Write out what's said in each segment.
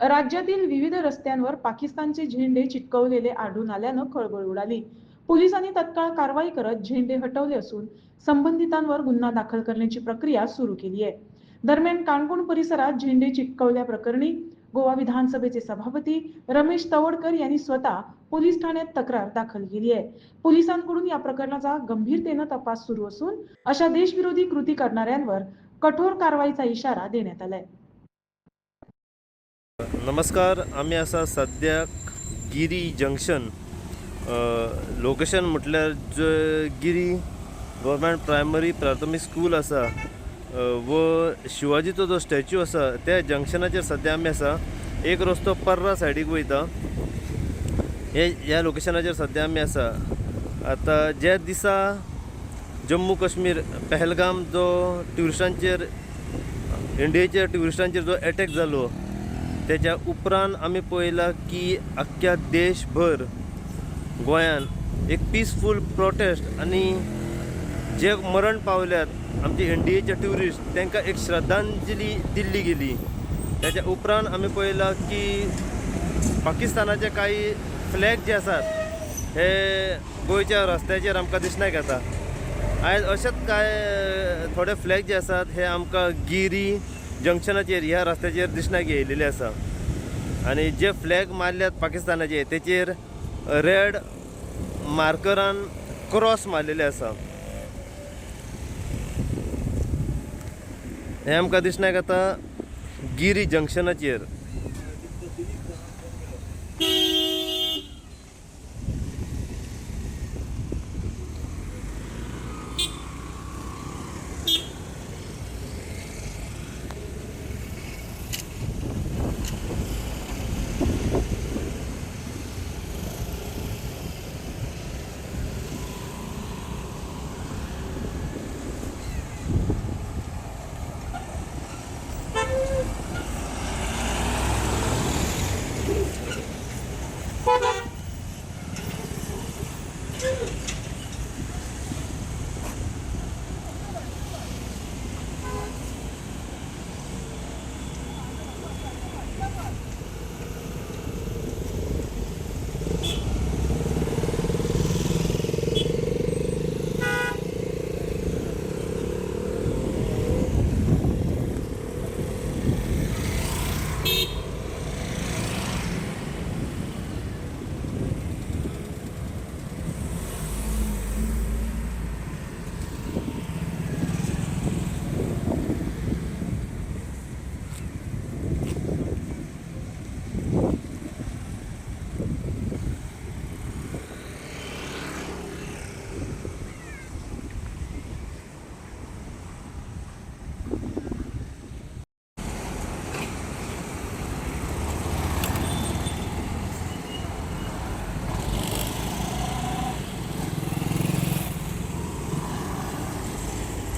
राज्यातील विविध रस्त्यांवर पाकिस्तानचे झेंडे चिटकवलेले आढळून आल्यानं खळबळ उडाली. पोलिसांनी तत्काळ कारवाई करत झेंडे हटवले असून संबंधितांवर गुन्हा दाखल करण्याची प्रक्रिया सुरू केली आहे. दरम्यान काणकोण परिसरात झेंडे चिटकवल्याप्रकरणी गोवा विधानसभेचे सभापती रमेश तवडकर यांनी स्वतः पोलीस ठाण्यात तक्रार दाखल केली आहे. पोलिसांकडून या प्रकरणाचा गंभीरतेनं तपास सुरू असून अशा देशविरोधी कृती करणाऱ्यांवर कठोर कारवाईचा इशारा देण्यात आलाय. नमस्कार आमी आसा सद्याक गिरी जंक्शन लोकेशन म्हटल्यार जे गिरी गव्हर्मेंट प्रायमरी प्राथमीक स्कूल आसा व शिवाजीचो जो स्टॅच्यू आसा त्या जंक्शनाचेर सद्या आमी आसा एक रस्तो पर्रा सायडीक वयता. हे ह्या लोकेशनाचेर सद्या आमी आसा आतां ज्या दिसा जम्मू काश्मीर पहलगाम जो ट्युरिस्टांचेर इंडियेच्या ट्युरिस्टांचेर जो एटॅक जालो त्याच्या उपरांत आमी पळयलां की आख्ख्या देशभर गोंयान एक पिसफूल प्रोटेस्ट आनी जे मरण पावल्यात आमचे इंडियेचे ट्युरिस्ट तांकां एक श्रद्धांजली दिल्ली गेली. त्याच्या उपरांत आमी पळयलां की पाकिस्तानाचे काही फ्लॅग जे आसात हे गोंयच्या रस्त्याचेर आमकां दिसण्याक येता आयज अशेच काय थोडे फ्लॅग जे आसात हे आमकां गिरी जंक्शनाचेर ह्या रस्त्याचेर दिसण्याक येयलेले आसा आनी जे फ्लॅग मारल्यात पाकिस्तानाचे तेचेर रेड मार्करान क्रॉस मारलेले आसा हे आमकां दिसण्याक येता गिरी जंक्शनाचेर.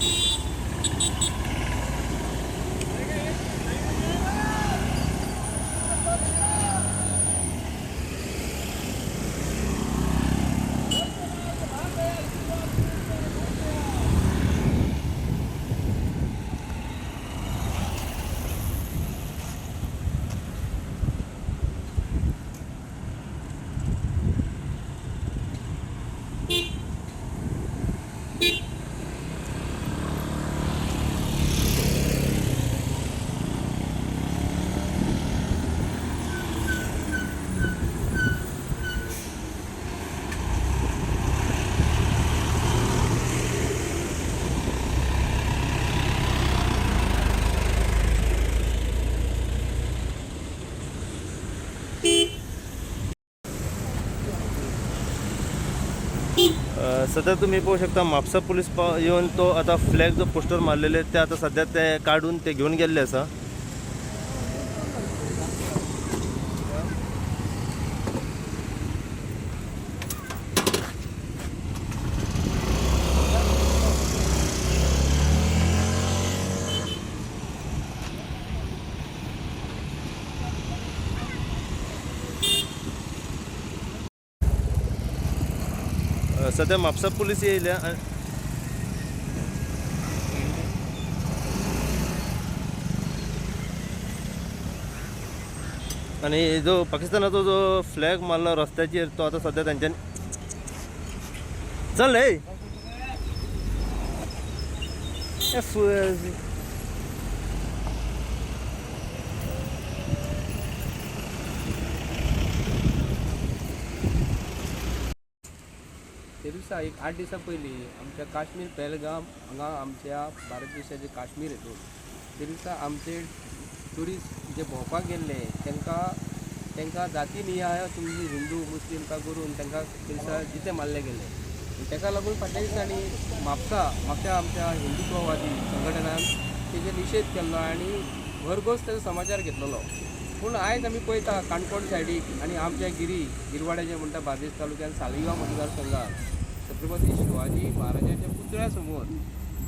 Beep. सध्या तुम्ही पाहू शकता म्हापसा पोलीस पा येऊन तो आता फ्लॅग जो पोस्टर मारलेले ते आता सध्या ते काढून ते घेऊन गेल्ले आसा सध्या म्हापसा पोलीस येयल्या आणि जो पाकिस्तानाचो जो फ्लॅग मारला रस्त्याचेर तो आता सध्या त्यांच्यानी चल रे. दिसा एक आठ दिसा पयलीं आमच्या काश्मीर पहलगाम हांगा आमच्या भारत देशाचे काश्मीर हेतून ते दिसा आमचे ट्युरिस्ट जे भोंवपाक गेल्ले तांकां तांकां जाती नियाय तुमची हिंदू मुस्लीम काय करून तांकां ते दिसा जिते मारले गेले. आनी ताका लागून फाटल्या दिसांनी म्हापसा म्हापसा आमच्या हिंदुत्ववादी संघटनान तेजे निशेध केल्लो आनी भरघोस तेजो समाचार घेतलेलो. पूण आयज आमी पळयता काणकोण सायडीक आनी आमच्या गिरी गिरवाड्याचे म्हणटा बार्देस तालुक्यान सालिगांव मतदारसंघांत. छत्रपती शिवाजी महाराजांच्या पुतळ्या समोर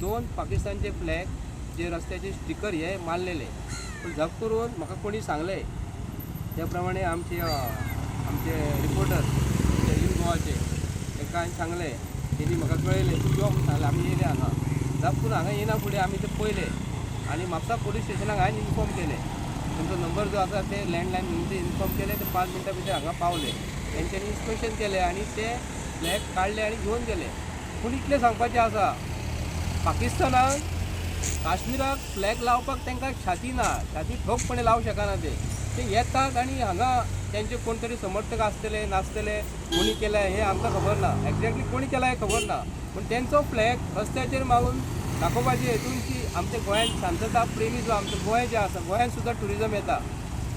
दोन पाकिस्तानचे फ्लॅग जे रस्त्याचे स्टिकर हे मारलेले पूण झप करून म्हाका कोणी सांगले? त्याप्रमाणे आमचे आमचे रिपोर्टर ते न्यूज गोवाचे तांकां हांवें सांगले? तेणी म्हाका कळयलें तूं यो म्हणून सांगलें आमी येयले हांगा झप करून हांगा येना फुडें आमी ते पयले आनी म्हापसा पोलीस स्टेशनाक हांवें इन्फॉर्म केलें. तुमचो नंबर जो आसा ते लँडलायन म्हणून ते इन्फॉर्म केले ते पांच मिनटां भितर हांगा पावले. तेंच्यांनी इन्स्पेक्शन केलें आनी ते फ्लॅग काढले आनी घेवन गेले. पूण इतलें सांगपाचें आसा पाकिस्तानान काश्मीराक फ्लॅग लावपाक तांकां छाती ना. छाती ठोकपणे लावं शकना ते. ते येतात आनी हांगा तेंचे कोण तरी समर्थक आसतले नासतले कोणी केलं हे आमकां खबर ना. एक्झॅक्टली कोणी केला हे खबर ना. पूण तेंचो फ्लॅग रस्त्याचेर मारून दाखोवपाचे हेतून की आमच्या गोंयांत शांतता प्रेमी जो आमचो गोंय जे आसा गोंयांत सुद्दां ट्युरिजम येता.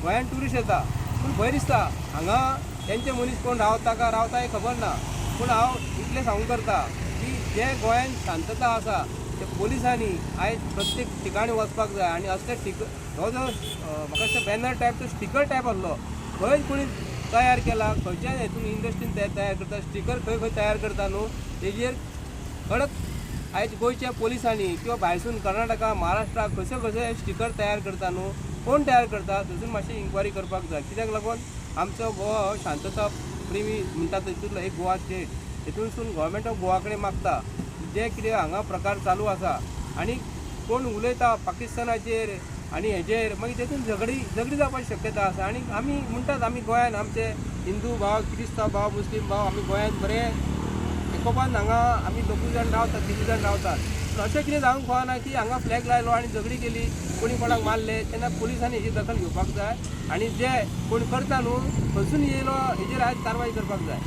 गोंयांत ट्युरिस्ट येता. पूण भंय दिसता. हांगा तेंचे मनीस कोण रावता का? रावता हे खबर ना. पूण हांव इतलें सांगूं करता की जे गोंयांत शांतता आसा. ते पोलिसांनी आयज प्रत्येक ठिकाणी वचपाक जाय. आनी असले ठिक हो जो म्हाका दिसता बॅनर टायप स्टिकर टायप आसलो. खंय कोणी तयार केला खंयच्या हेतून इंडस्ट्रीन ते तयार करता स्टिकर खंय खंय तयार करता न्हू तेजेर कडक आयज गोंयच्या पोलिसांनी. किंवा भायरसून कर्नाटका महाराष्ट्रा खंयसर खंयसर स्टिकर तयार करता न्हू. कोण तयार करता? थंयसून मातशी इन्क्वायरी करपाक जाय. कित्याक लागून? आमचो गोवा हो शांतता प्रेमी म्हणटा तितूंतलो एक गोवा स्टेट हितूनसून गोवोरमेंट ऑफ गोवा कडेन मागता. जे कितें हांगा प्रकार चालू आसा आनी कोण उलयता पाकिस्तानाचेर आनी हेजेर मागीर तेतून झगडी झगडी जावपाची शक्यता आसा आनी आमी म्हणटात आमी गोंयान आमचे हिंदू भाव क्रिस्तांव भाव मुस्लीम भाव आमी गोंयांत बरें. एकोपान हांगा आमी दोगूय जाण रावतात तिगूय जाण रावतात अशें कितें जावंक फावना की हांगा फ्लॅग लायलो आनी झगडी केली. कोणी कोणाक मारले तेन्ना पुलिसांनी हेची दखल घेवपाक जाय. आनी जे कोण करता न्हू खंयसून येयलो हेजेर आयज कारवाय करपाक जाय.